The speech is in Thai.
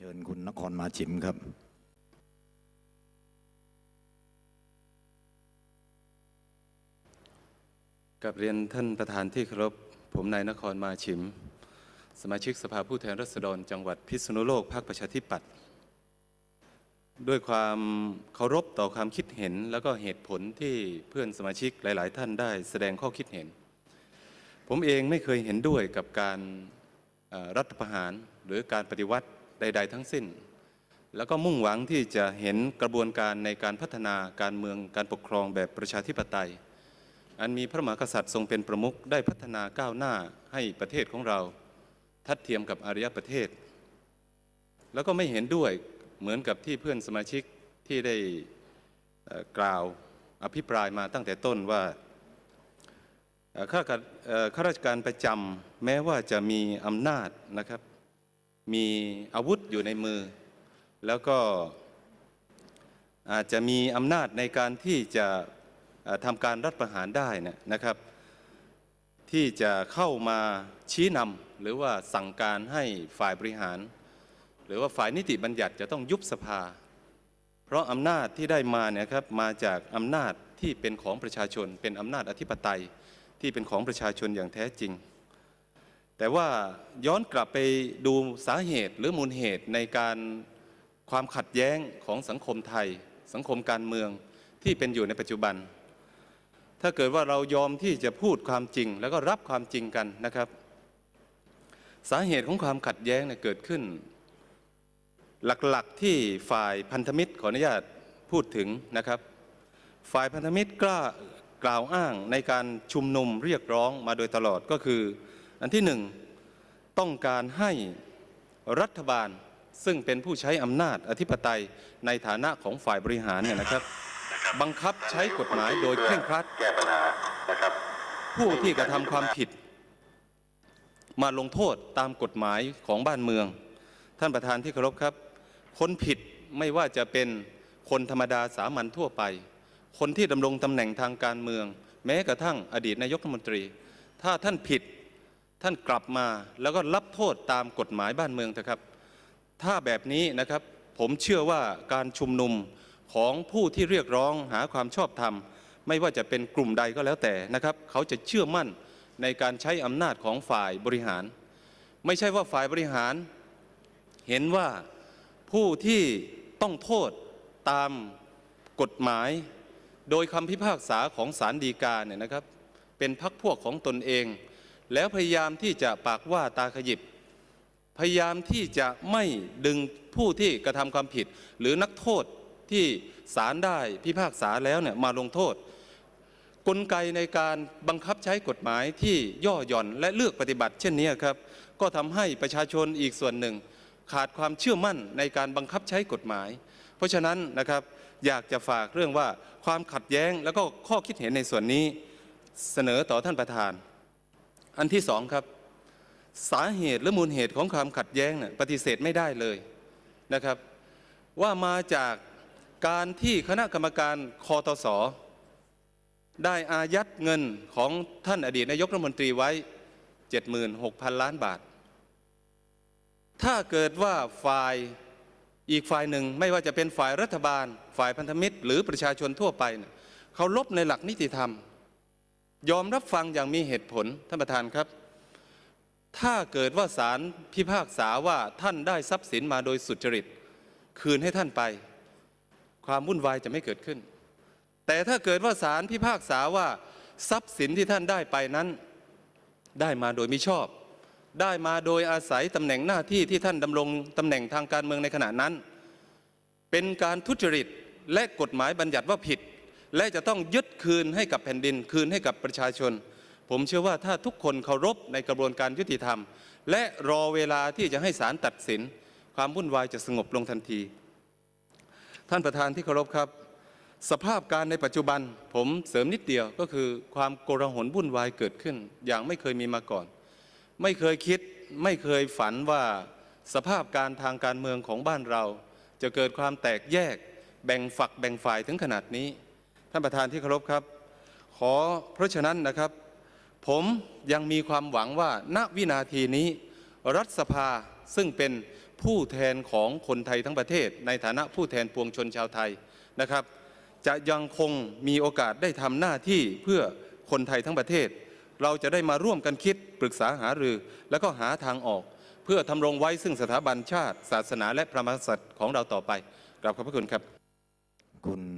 เชิญคุณนครมาชิมครับ กับเรียนท่านประธานที่เคารพผมนายนครมาชิม สมาชิกสภาผู้แทนราษฎรจังหวัดพิษณุโลกพรรคประชาธิปัตย์ด้วยความเคารพต่อความคิดเห็นแล้วก็เหตุผลที่เพื่อนสมาชิกหลาย ๆ ท่านได้แสดงข้อคิดเห็น ผมเองไม่เคยเห็นด้วยกับการรัฐประหารหรือการปฏิวัติ ใด ๆ ทั้งสิ้น แล้วก็มุ่งหวังที่จะเห็นกระบวนการในการพัฒนาการเมืองการปกครองแบบประชาธิปไตย อันมีพระมหากษัตริย์ทรงเป็นประมุขได้พัฒนาก้าวหน้าให้ประเทศของเราทัดเทียมกับอารยประเทศ แล้วก็ไม่เห็นด้วยเหมือนกับที่เพื่อนสมาชิกที่ได้กล่าวอภิปรายมาตั้งแต่ต้นว่าข้าราชการประจำแม้ว่าจะมีอำนาจนะครับ มีอาวุธอยู่ในมือ แล้วก็อาจจะมีอำนาจในการที่จะทำการรัฐประหารได้นะครับ ที่จะเข้ามาชี้นำหรือว่าสั่งการให้ฝ่ายบริหาร หรือว่าฝ่ายนิติบัญญัติจะต้องยุบสภา เพราะอำนาจที่ได้มาเนี่ยครับมาจากอำนาจที่เป็นของประชาชน เป็นอำนาจอธิปไตยที่เป็นของประชาชนอย่างแท้จริง แต่ว่าย้อนกลับไปดูสาเหตุหรือมูลเหตุในการความขัดแย้งของสังคมไทย สังคมการเมืองที่เป็นอยู่ในปัจจุบัน ถ้าเกิดว่าเรายอมที่จะพูดความจริง แล้วก็รับความจริงกันนะครับ สาเหตุของความขัดแย้งเนี่ยเกิดขึ้น หลักๆที่ฝ่ายพันธมิตรขออนุญาตพูดถึงนะครับ ฝ่ายพันธมิตรกล้ากล่าวอ้างในการชุมนุมเรียกร้องมาโดยตลอดก็คือ อันที่หนึ่งต้องการให้รัฐบาลซึ่งเป็นผู้ใช้อำนาจอธิปไตยในฐานะของฝ่ายบริหารเนี่ยนะครับ บังคับใช้กฎหมายโดยเคร่งครัดแก้ปัญหานะครับผู้ที่กระทำความผิด มาลงโทษตามกฎหมายของบ้านเมือง ท่านประธานที่เคารพครับ คนผิดไม่ว่าจะเป็นคนธรรมดาสามัญทั่วไป คนที่ดำรงตำแหน่งทางการเมือง แม้กระทั่งอดีตนายกรัฐมนตรี ถ้าท่านผิด ท่านกลับมาแล้วก็รับโทษตามกฎหมายบ้านเมืองเถอะครับ ถ้าแบบนี้นะครับผมเชื่อว่าการชุมนุมของผู้ที่เรียกร้องหาความชอบธรรม ไม่ว่าจะเป็นกลุ่มใดก็แล้วแต่นะครับ เขาจะเชื่อมั่นในการใช้อำนาจของฝ่ายบริหาร ไม่ใช่ว่าฝ่ายบริหาร เห็นว่าผู้ที่ต้องโทษตามกฎหมาย โดยคำพิพากษาของศาลฎีกาเนี่ยนะครับ เป็นพักพวกของตนเอง แล้วพยายามที่จะปากว่าตาขยิบ พยายามที่จะไม่ดึงผู้ที่กระทำความผิด หรือนักโทษที่ศาลได้พิพากษาแล้วเนี่ยมาลงโทษ กลไกในการบังคับใช้กฎหมายที่ย่อหย่อนและเลือกปฏิบัติ เช่นนี้ครับก็ทำให้ประชาชนอีกส่วนหนึ่ง ขาดความเชื่อมั่นในการบังคับใช้กฎหมาย เพราะฉะนั้นนะครับอยากจะฝากเรื่องว่าความขัดแย้งแล้วก็ข้อคิดเห็นในส่วนนี้เสนอต่อท่านประธาน อันที่สองครับ สาเหตุและมูลเหตุของความขัดแย้งนี่ยปฏิเสธไม่ได้เลยนะครับ ว่ามาจากการที่คณะกรรมการคอตสอได้อายัดเงินของท่านอดีตนายกรัฐมนตรีไว้ 76,000 ล้านบาท ถ้าเกิดว่าฝ่ายอีกฝ่ายหนึ่งไม่ว่าจะเป็นฝ่ายรัฐบาล ฝ่ายพันธมิตร หรือประชาชนทั่วไปเนี่ยเขาลบในหลักนิติธรรม ยอมรับฟังอย่างมีเหตุผลท่านประธานครับ ถ้าเกิดว่าศาลพิพากษาว่าท่านได้ทรัพย์สินมาโดยสุจริต คืนให้ท่านไป ความวุ่นวายจะไม่เกิดขึ้น แต่ถ้าเกิดว่าศาลพิพากษาว่าทรัพย์สินที่ท่านได้ไปนั้น ได้มาโดยมิชอบ ได้มาโดยอาศัยตำแหน่งหน้าที่ที่ท่านดำรงตำแหน่งทางการเมืองในขณะนั้น เป็นการทุจริตและกฎหมายบัญญัติว่าผิด และจะต้องยึดคืนให้กับแผ่นดิน คืนให้กับประชาชน ผมเชื่อว่าถ้าทุกคนเคารพในกระบวนการยุติธรรม และรอเวลาที่จะให้ศาลตัดสิน ความวุ่นวายจะสงบลงทันที ท่านประธานที่เคารพครับ สภาพการในปัจจุบัน ผมเสริมนิดเดียวก็คือ ความโกลาหลวุ่นวายเกิดขึ้น อย่างไม่เคยมีมาก่อน ไม่เคยคิดไม่เคยฝันว่าสภาพการทางการเมืองของบ้านเรา จะเกิดความแตกแยก แบ่งฝักแบ่งฝ่ายถึงขนาดนี้ ท่านประธานที่เคารพครับ ขอเพราะฉะนั้นนะครับ ผมยังมีความหวังว่าณวินาทีนี้ รัฐสภาซึ่งเป็นผู้แทนของคนไทยทั้งประเทศ ในฐานะผู้แทนปวงชนชาวไทยนะครับ จะยังคงมีโอกาสได้ทำหน้าที่เพื่อคนไทยทั้งประเทศ เราจะได้มาร่วมกันคิดปรึกษาหารือ แล้วก็หาทางออก เพื่อทำรงไว้ซึ่งสถาบันชาติ ศาสนาและพระมหากษัตริย์ของเราต่อไปกราบขอบพระคุณครับคุณ